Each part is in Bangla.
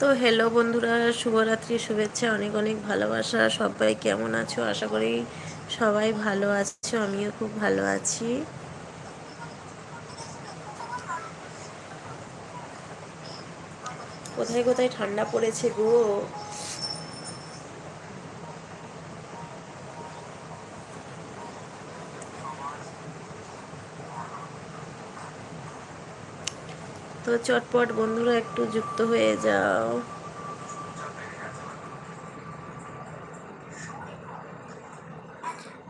তো হ্যালো বন্ধুরা, শুভরাত্রি, শুভেচ্ছা, অনেক অনেক ভালোবাসা। সবাই কেমন আছো? আশা করি সবাই ভালো আছো, আমিও খুব ভালো আছি। কোথায় কোথায় ঠান্ডা পড়েছে গো? তো চটপট বন্ধুরা একটু যুক্ত হয়ে যাও।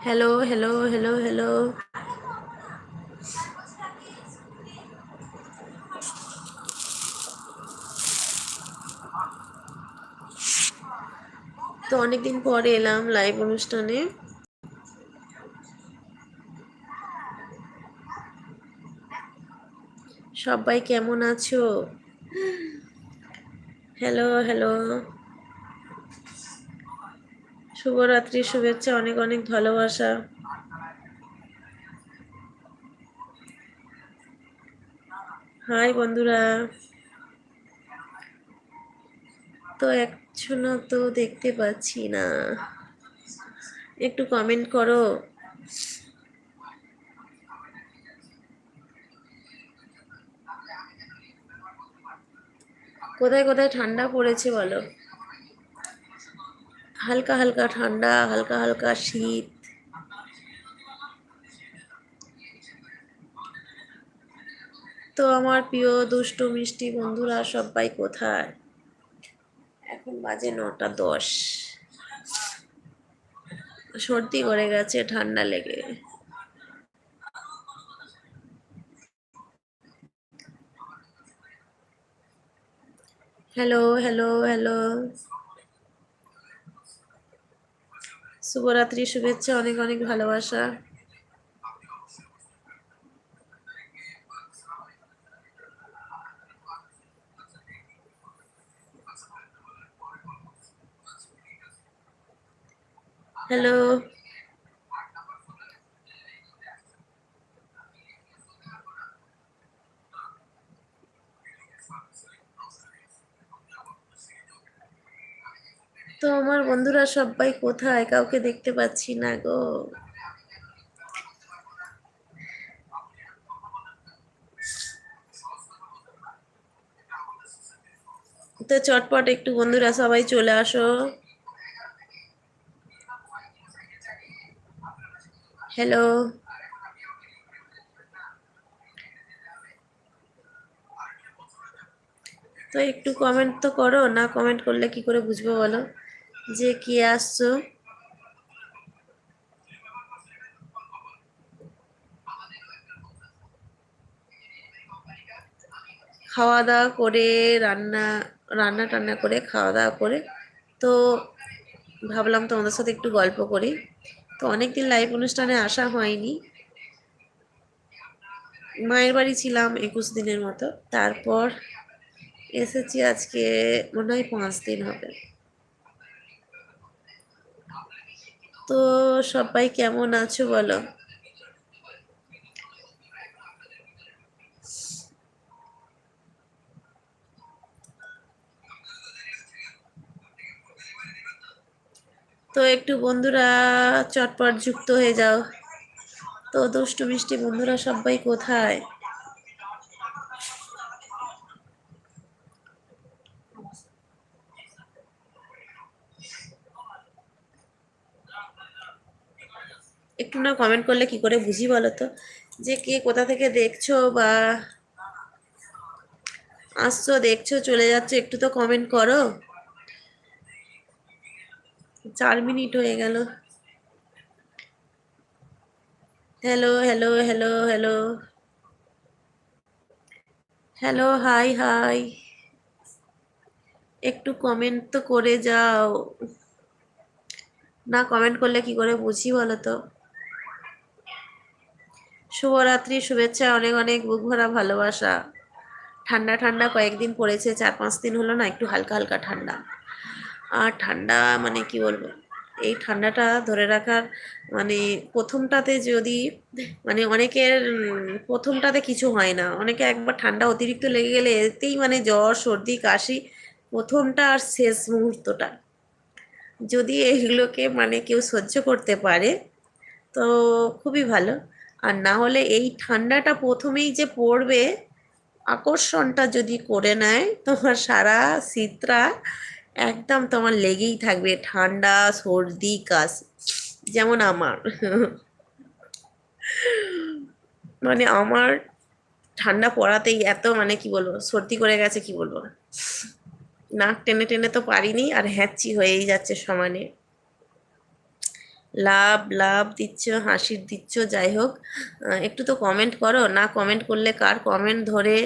হ্যালো হ্যালো হ্যালো হ্যালো তো অনেকদিন পরে এলাম লাইভ অনুষ্ঠানে। সবাই কেমন আছো? হ্যালো হ্যালো শুভরাত্রি, শুভেচ্ছা, অনেক অনেক ভালোবাসা। হাই বন্ধুরা। তো একজনও তো দেখতে পাচ্ছি না। একটু কমেন্ট করো। কোথায় কোথায় ঠান্ডা পড়েছে বলো? হালকা হালকা ঠান্ডা, হালকা হালকা শীত। তো আমার প্রিয় দুষ্টু, মিষ্টি বন্ধুরা, সবাই কোথায়? এখন বাজে নটা দশ। সর্দি করে গেছে, ঠান্ডা লেগে হ্যালো হ্যালো হ্যালো শুভরাত্রি শুভেচ্ছা অনেক অনেক ভালোবাসা। হ্যালো তো আমার বন্ধুরা সবাই কোথায়? কাউকে দেখতে পাচ্ছি না গো। তো চটপট একটু বন্ধুরা সবাই চলে আসো। হ্যালো তো একটু কমেন্ট তো করো, না কমেন্ট করলে কি করে বুঝব বলো? যে কি আসছো? খাওয়া দাওয়া করে, রান্না রান্না টান্না করে খাওয়া দাওয়া করে। তো ভাবলাম তোমাদের সাথে একটু গল্প করি। তো অনেকদিন লাইভ অনুষ্ঠানে আসা হয়নি। মায়ের বাড়ি ছিলাম একুশ দিনের মতো। তারপর এসেছি আজকে মনে হয় পাঁচ দিন হবে। তো সবাই কেমন আছো বলো? তো একটু বন্ধুরা চটপট যুক্ত হয়ে যাও। তো দুষ্টু মিষ্টি বন্ধুরা সবাই কোথায়? একটু না কমেন্ট করলে কি করে বুঝি বলো তো যে কে কোথা থেকে দেখছ বা আসছো, দেখছ, চলে যাচ্ছে, একটু তো কমেন্ট করো। চার মিনিট হয়ে গেল। Hello hello hello hello hello hi hi একটু কমেন্ট তো করে যাও। না কমেন্ট করলে কি করে বুঝি বলো তো শুভরাত্রি, শুভেচ্ছা, অনেক অনেক বুক ভরা ভালোবাসা। ঠান্ডা ঠান্ডা কয়েকদিন পড়েছে, চার পাঁচ দিন হলো না, একটু হালকা হালকা ঠান্ডা। আর ঠান্ডা মানে কি বলব? এই ঠান্ডাটা ধরে রাখার মানে প্রথমটাতে যদি মানে অনেকের প্রথমটাতে কিছু হয় না। অনেকে একবার ঠান্ডা অতিরিক্ত লেগে গেলে এতেই মানে জ্বর, সর্দি, কাশি, প্রথমটা আর শেষ মুহূর্তটা। যদি এইগুলোকে মানে কেউ সহ্য করতে পারে, তো খুবই ভালো। আর না হলে এই ঠান্ডাটা প্রথমেই যে পড়বে, আকর্ষণটা যদি করে নেয়, তোমার সারা শীতটা একদম তোমার লেগেই থাকবে। ঠান্ডা, সর্দি, কাশ, যেমন আমার। মানে আমার ঠান্ডা পড়াতেই এত মানে কি বলব, সর্দি করে গেছে, কি বলব? নাক টেনে টেনে তো পারিনি, আর হ্যাঁচি হয়েই যাচ্ছে সমানে। লাভ লাভ দিচ্ছ, হাসির দিচ্ছ, যাই হোক একটু তো কমেন্ট করো। না কমেন্ট করলে কার কমেন্ট ধরে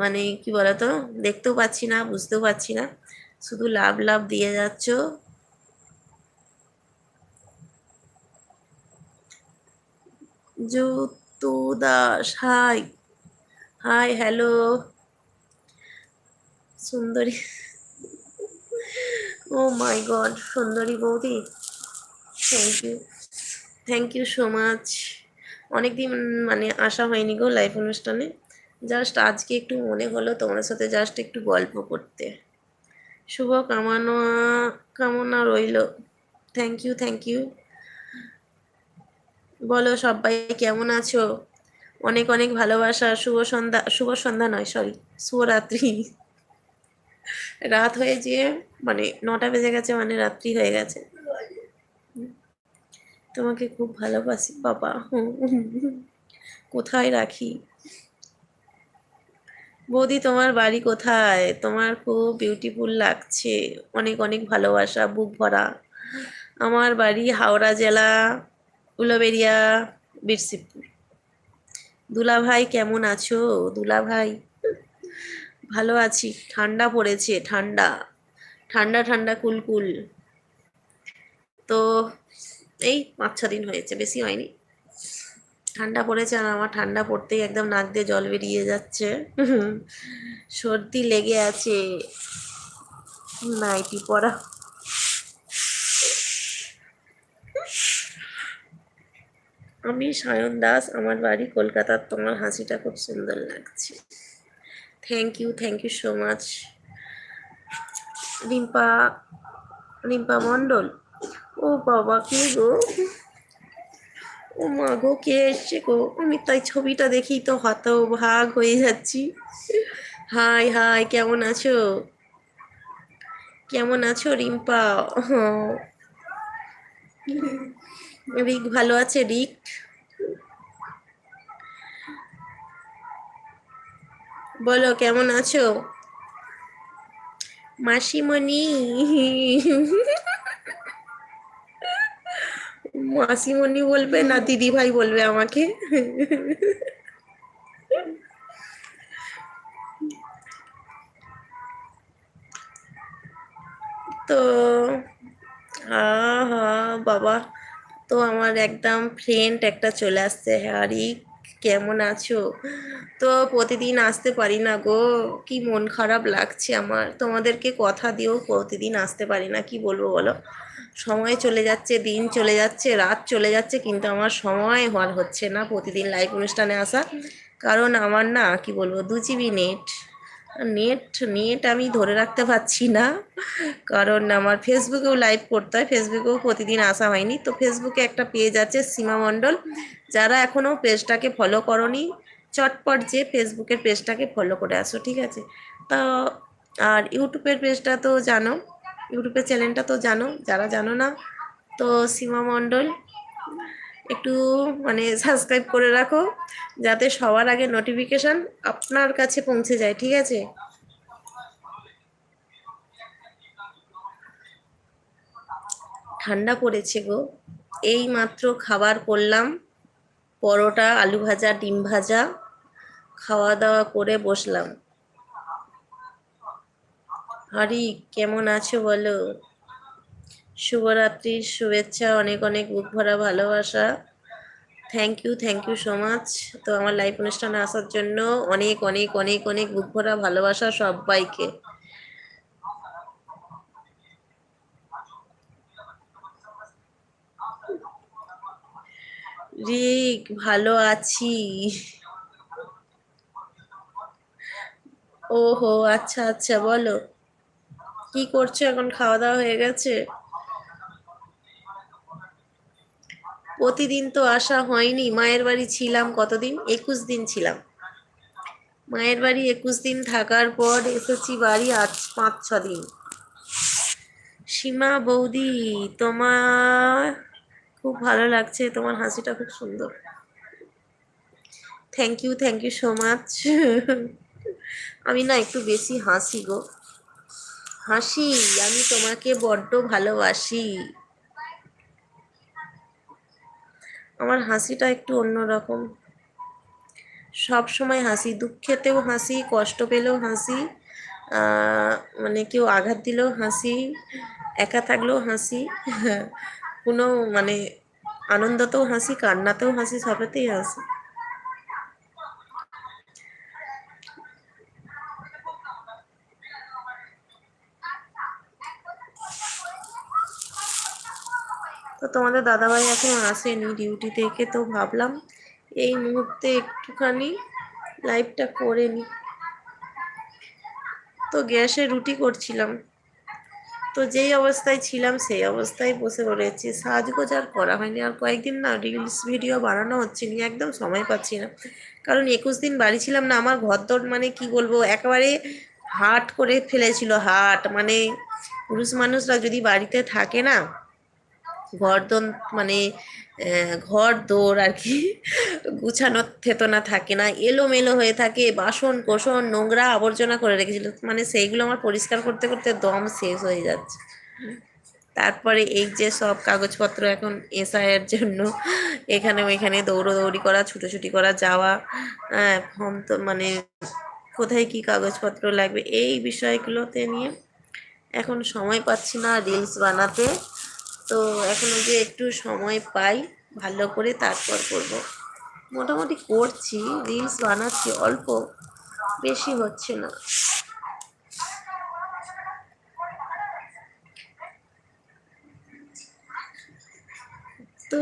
মানে কি বলতো, দেখতেও পাচ্ছি না, বুঝতেও পারছি না। শুধু লাভ লাভ দিয়ে যাচ্ছ। Jatu Das hi hi, hello. সুন্দরী, ও মাই গড, সুন্দরী বৌদি। Thank you thank you so much অনেকদিন মানে আসা হয়নি গো লাইভ অনুষ্ঠানে। জাস্ট আজকে একটু মনে হলো তোমার সাথে জাস্ট একটু গল্প করতে। শুভ কামনা কামনা রইল। থ্যাংক ইউ থ্যাংক ইউ বলো সবাই কেমন আছো? অনেক অনেক ভালোবাসা। শুভ সন্ধ্যা শুভ সন্ধ্যা নয় সরি শুভরাত্রি রাত হয়ে যেয়ে মানে নটা বেজে গেছে মানে রাত্রি হয়ে গেছে। তোমাকে খুব ভালোবাসি, বাবা। কোথায় রাখি? বৌদি, তোমার বাড়ি কোথায়? তোমার খুব বিউটিফুল লাগছে। অনেক অনেক ভালোবাসা, বুক ভরা। আমার বাড়ি হাওড়া জেলা, উলুবেড়িয়া, বীরসিংপুর। দুলা ভাই, কেমন আছো? দুলা ভাই, ভালো আছি। ঠান্ডা পড়েছে, ঠান্ডা। ঠান্ডা ঠান্ডা, কুলকুল। তো এই পাঁচ ছ দিন হয়েছে, বেশি হয়নি। ঠান্ডা পড়েছে আর আমার ঠান্ডা পড়তেই একদম নাক দিয়ে জল বেরিয়ে যাচ্ছে। সর্দি লেগে আছে। নাইটি পরা। আমি সায়ন দাস, আমার বাড়ি কলকাতার। তোমার হাসিটা খুব সুন্দর লাগছে। Thank you thank you so much Rimpa Rimpa Mondal. ও বাবা, কে গো? ও মা গো, কে এসছে গো? আমি তাই ছবিটা দেখি তো হত ভাগ হয়ে যাচ্ছি। হাই হাই, কেমন আছো? কেমন আছো রিম্পা? রিক, ভালো আছে রিক? বলো, কেমন আছো? মাসিমণি। মাসিমণি বলবে না দিদি ভাই বলবে আমাকে? তো, হা বাবা, তো আমার একদম ফ্রেন্ড একটা চলে আসছে। হ্যারি কেমন আছো? তো প্রতিদিন আসতে পারি না গো। কি মন খারাপ লাগছে আমার। তোমাদেরকে কথা দিয়েও প্রতিদিন আসতে পারি না। কি বলব বলো? সময় চলে যাচ্ছে, দিন চলে যাচ্ছে, রাত চলে যাচ্ছে, কিন্তু আমার সময় হওয়ার হচ্ছে না প্রতিদিন লাইভ অনুষ্ঠানে আসা। কারণ আমার না, কি বলব, দু জিবি নেট নেট নেট আমি ধরে রাখতে পারছি না। কারণ আমার ফেসবুকেও লাইভ করতে হয়, ফেসবুকেও প্রতিদিন আসা হয়নি। তো ফেসবুকে একটা পেজ আছে, সীমা মণ্ডল। যারা এখনও পেজটাকে ফলো করনি, চটপট যে ফেসবুকের পেজটাকে ফলো করে আসো, ঠিক আছে? তো, আর ইউটিউবের পেজটা তো জানো ইউটিউবের চ্যানেলটা তো জানো, যারা জানো না, তো সীমা মণ্ডল, একটু মানে সাবস্ক্রাইব করে রাখো, যাতে সবার আগে নোটিফিকেশান আপনার কাছে পৌঁছে যায়, ঠিক আছে? ঠান্ডা পড়েছে গো। এই মাত্র খাবার করলাম, পরোটা, আলু ভাজা, ডিম ভাজা, খাওয়া দাওয়া করে বসলাম। হরি, কেমন আছো বলো? শুভরাত্রির শুভেচ্ছা, অনেক অনেক বুক ভরা ভালোবাসা। Thank you thank you so much তো আমার লাইভ অনুষ্ঠানে আসার জন্য অনেক অনেক অনেক অনেক বুক ভরা ভালোবাসা সবাইকে। রিক, ভালো আছি। ওহো আচ্ছা আচ্ছা বলো। কি করছ? এখন খাওয়া দাওয়া হয়ে গেছে? প্রতিদিন তো আসা হয়নি। মায়ের বাড়ি ছিলাম কতদিন? একুশ দিন ছিলাম। মায়ের বাড়ি একুশ দিন থাকার পর এসেছি বাড়ি আজ পাঁচ, ছ দিন। সীমা বৌদি, তোমার খুব ভালো লাগছে। তোমার হাসিটা খুব সুন্দর। Thank you thank you so much আমি না একটু বেশি হাসি গো। হাসি, আমি তোমাকে বড্ড ভালোবাসি। আমার হাসিটা একটু অন্যরকম। সব সময় হাসি, দুঃখেতেও হাসি, কষ্ট পেলেও হাসি মানে কেউ আঘাত দিলেও হাসি, একা থাকলেও হাসি, কোনো মানে আনন্দতেও হাসি, কান্নাতেও হাসি, সবেতেই হাসি। তো তোমাদের দাদাভাই এখন আসেনি ডিউটি থেকে, তো ভাবলাম এই মুহূর্তে একটুখানি লাইভটা করে নি। তো গ্যাসে রুটি করছিলাম। তো যেই অবস্থায় ছিলাম সেই অবস্থায় বসে পড়েছি সাজগোজ আর করা হয়নি। আর কয়েকদিন না রিলস ভিডিও বানানো হচ্ছে না একদম সময় পাচ্ছি না। কারণ একুশ দিন বাড়ি ছিলাম না, আমার ঘর দর মানে কি বলব, একেবারে হাট করে ফেলেছিল, হাট। মানে পুরুষ মানুষরা যদি বাড়িতে থাকে না ঘর দোন মানে ঘর দৌড় আর কি গুছানো থেতনা থাকে না। এলোমেলো হয়ে থাকে, বাসন কোসন, নোংরা আবর্জনা করে রেখেছিল। মানে সেইগুলো আমার পরিষ্কার করতে করতে দম শেষ হয়ে যাচ্ছে। তারপরে এই যে সব কাগজপত্র এখন এসআইয়ের জন্য, এখানে ওইখানে দৌড়োদৌড়ি করা, ছুটোছুটি করা, যাওয়া হ্যাঁ ফর্ম তো মানে কোথায় কি কাগজপত্র লাগবে, এই বিষয়গুলোতে নিয়ে এখন সময় পাচ্ছি না রিলস বানাতে। তো এখনও যে একটু সময় পাই, ভালো করে তারপর করব। মোটামুটি করছি রিলস বানাচ্ছি, অল্প, বেশি হচ্ছে না। তো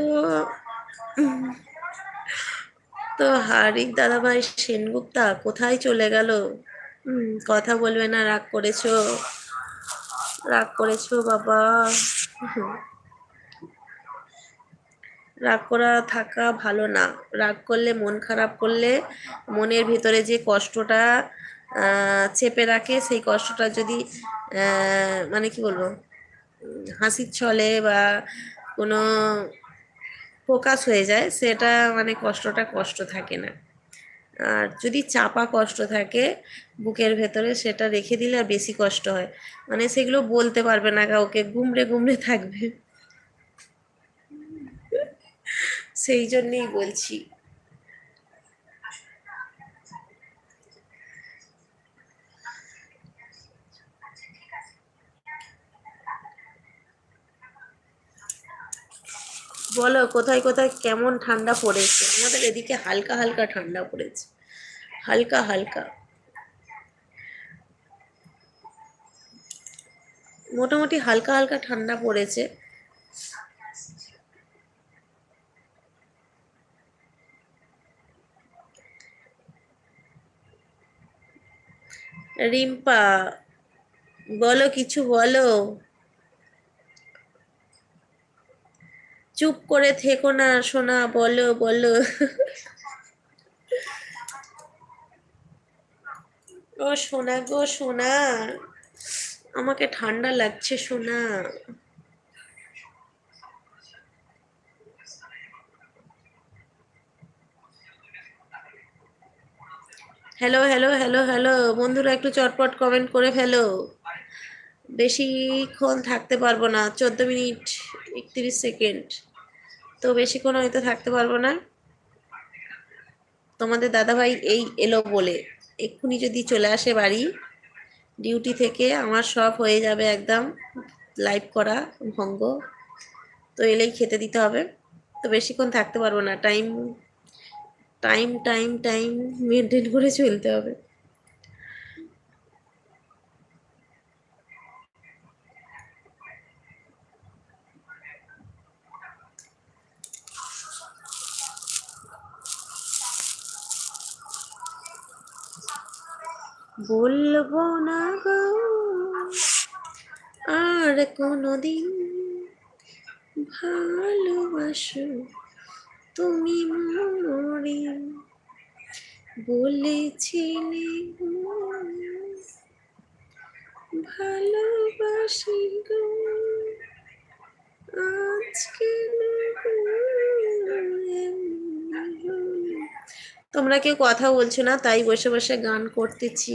তো হারিক দাদাভাই সেনগুপ্তা কোথায় চলে গেল? কথা বলবে না, রাগ করেছ। রাগ করেছ, বাবা। রাগ করা থাকা ভালো না। রাগ করলে, মন খারাপ করলে মনের ভিতরে যে কষ্টটা চেপে রাখে, সেই কষ্টটা যদি মানে কি বলব, হাসির ছলে বা কোনো ফোকাস হয়ে যায়, সেটা মানে কষ্টটা কষ্ট থাকে না। আর যদি চাপা কষ্ট থাকে বুকের ভেতরে, সেটা রেখে দিলে আর বেশি কষ্ট হয়। মানে সেগুলো বলতে পারবে না কাউকে, গুমড়ে গুমড়ে থাকবে। সেই জন্যেই বলছি। বলো, কোথায় কোথায় কেমন ঠান্ডা পড়েছে? আমাদের এদিকে হালকা হালকা ঠান্ডা পড়েছে। হালকা হালকা। মোটামুটি হালকা হালকা ঠান্ডা পড়েছে। রিম্পা, বলো কিছু বলো। চুপ করে থেকো না, সোনা, বলো বলো। ও সোনা গো, সোনা। আমাকে ঠান্ডা লাগছে, সোনা। হ্যালো হ্যালো হ্যালো হ্যালো বন্ধুরা, একটু চটপট কমেন্ট করে ফেলো। বেশিক্ষণ থাকতে পারব না। চোদ্দ মিনিট একত্রিশ সেকেন্ড তো বেশিক্ষণ হয়তো থাকতে পারব না। তোমাদের দাদাভাই এই এলো বলে। এক্ষুনি যদি চলে আসে বাড়ি ডিউটি থেকে আমার সব হয়ে যাবে একদম। লাইভ করা, ভঙ্গ। তো এলেই খেতে দিতে হবে। তো বেশিক্ষণ থাকতে পারব না। Time time time time maintain করে চলতে হবে। বলব না গো আর কোনোদিন ভালোবাসো। তুমি মরে বলেছিলে ভালোবাসি গো, আজকে তোমরা কেউ কথা বলছো না, তাই বসে বসে গান করতেছি।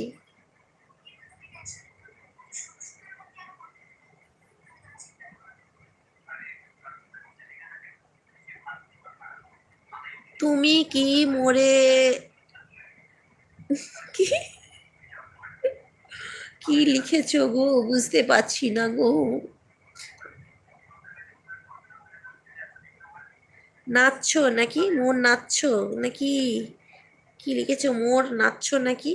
তুমি কি মরে? কি? কি লিখেছো গো? বুঝতে পারছি না গো। নাচছো নাকি? মোর নাচছো নাকি? কি লিখেছ? মোর নাচছো নাকি?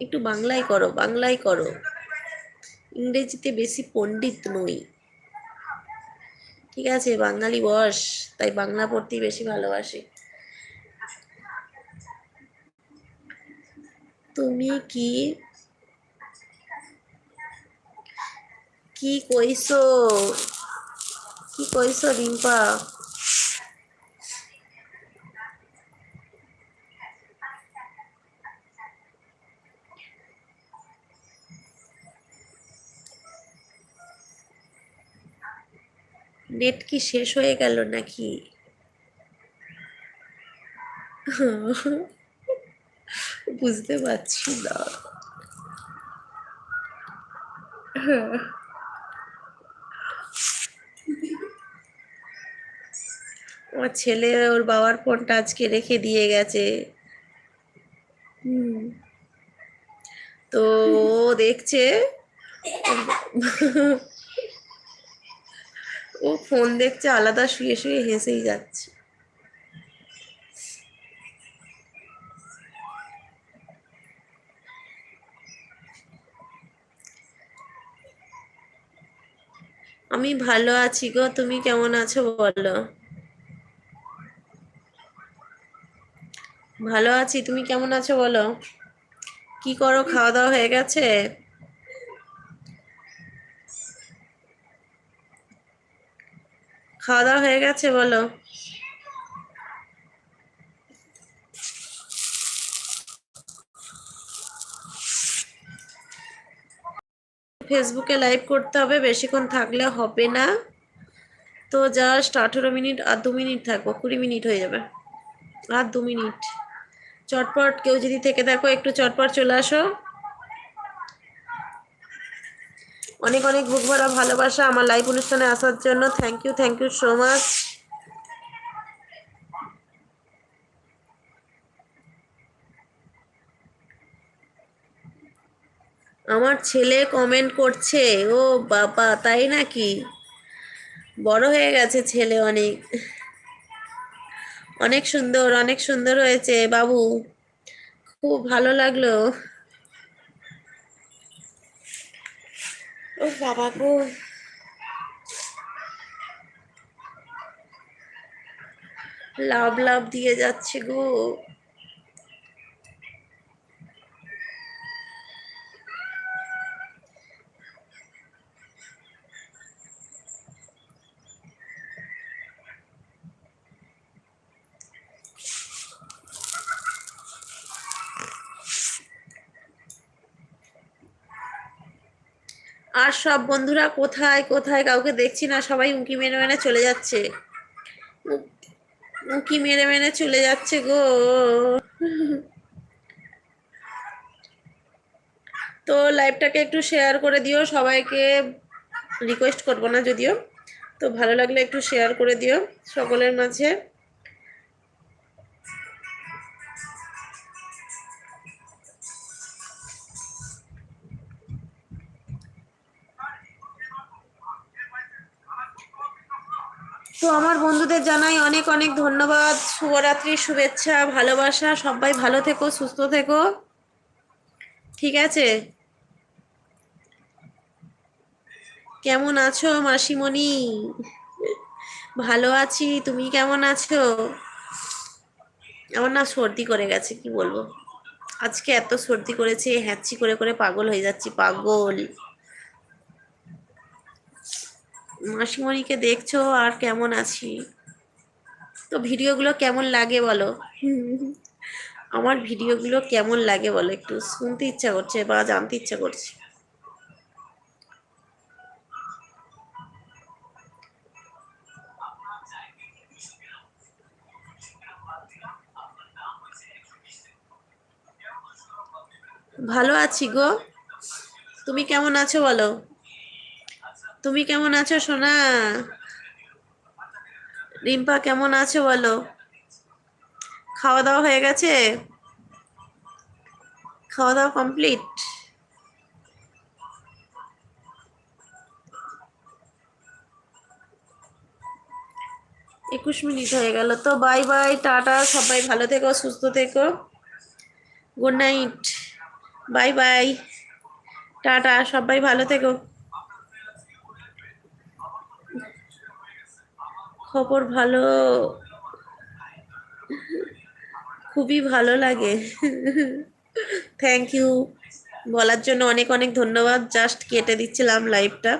একটু বাংলায় করো বাংলায় করো। ইংরেজিতে বেশি পণ্ডিত নই। ঠিক আছে, বাঙালি বস, তাই বাংলা পড়তেই বেশি ভালোবাসি। তুমি কি কি কইছো কি কইছো রিম্পা? নেট কি শেষ হয়ে গেল নাকি? বুঝতে পারছি না। আমার ছেলে ওর বাবার ফোনটা আজকে রেখে দিয়ে গেছে। হুম। তো দেখছে। ও ফোন দেখছে, আলাদা শুয়ে শুয়ে হেসেই যাচ্ছে। আমি ভালো আছি গো, তুমি কেমন আছো বলো? ভালো আছি, তুমি কেমন আছো বলো? কি করো, খাওয়া দাওয়া হয়ে গেছে? খাওয়া দাওয়া হয়ে গেছে, বলো। ফেসবুকে লাইভ করতে হবে, বেশিক্ষণ থাকলে হবে না। তো জাস্ট আঠেরো মিনিট আর দু মিনিট থাকব, কুড়ি মিনিট হয়ে যাবে। আর দু মিনিট। চটপট কেউ যদি থেকে দেখো, একটু চটপট চলে আসো। অনেক অনেক বুক ভরা ভালোবাসা আমার লাইভ অনুষ্ঠানে আসার জন্য। Thank you thank you so much আমার ছেলে কমেন্ট করছে, ও বাবা, তাই নাকি? বড় হয়ে গেছে ছেলে অনেক। অনেক সুন্দর অনেক সুন্দর হয়েছে বাবু। খুব ভালো লাগল। ও বাবা গো। লাভ লাভ দিয়ে যাচ্ছে গো। আর সব বন্ধুরা কোথায় কোথায়? কাউকে দেখছি না, সবাই উঁকি মেরে মেরে চলে যাচ্ছে। উঁকি মেরে মেরে চলে যাচ্ছে গো। তো লাইভটাকে একটু শেয়ার করে দিও, সবাইকে রিকোয়েস্ট করব না যদিও। তো ভালো লাগলে একটু শেয়ার করে দিও সকলের মাঝে। তো আমার বন্ধুদের জানাই অনেক অনেক ধন্যবাদ। শুভরাত্রির শুভেচ্ছা, ভালোবাসা, সবাই ভালো থেকো, সুস্থ থেকো। ঠিক আছে? কেমন আছো মাসিমণি? ভালো আছি, তুমি কেমন আছো? আমার না সর্দি করে গেছে, কি বলব? আজকে এত সর্দি করেছে, হ্যাঁচি করে করে পাগল হয়ে যাচ্ছি, পাগল। মাসিমণিকে দেখছ আর কেমন আছি? তো ভিডিওগুলো কেমন লাগে বলো? আমার ভিডিওগুলো কেমন লাগে বলো? একটু শুনতে ইচ্ছা করছে বা জানতে ইচ্ছা করছে। ভালো আছি গো। তুমি কেমন আছো বলো? তুমি কেমন আছো, সোনা? রিম্পা, কেমন আছো বলো? খাওয়া দাওয়া হয়ে গেছে? খাওয়া দাওয়া কমপ্লিট একুশ মিনিট হয়ে গেল তো বাই বাই টাটা, সবাই ভালো থেকো, সুস্থ থেকো। গুড নাইট বাই বাই টাটা, সবাই ভালো থেকো। খবর ভালো। খুবই ভালো লাগে। থ্যাংক ইউ বলার জন্য অনেক অনেক ধন্যবাদ। জাস্ট কেটে দিচ্ছিলাম লাইভটা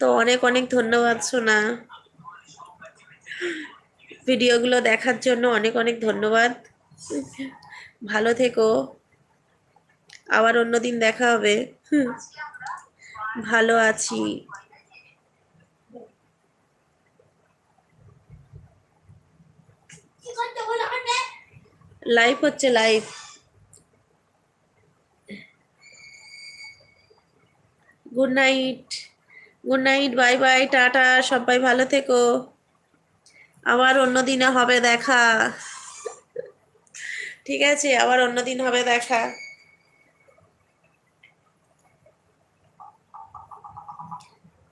তো অনেক অনেক ধন্যবাদ, সোনা। ভিডিওগুলো দেখার জন্য অনেক অনেক ধন্যবাদ। ভালো থেকো। আবার অন্যদিন দেখা হবে। ভালো আছি। লাইভ হচ্ছে live good night good night bye bye tata, সবাই ভালো থেকো। আবার অন্য দিনে হবে দেখা। ঠিক আছে, আবার অন্য দিন হবে দেখা।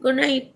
Good night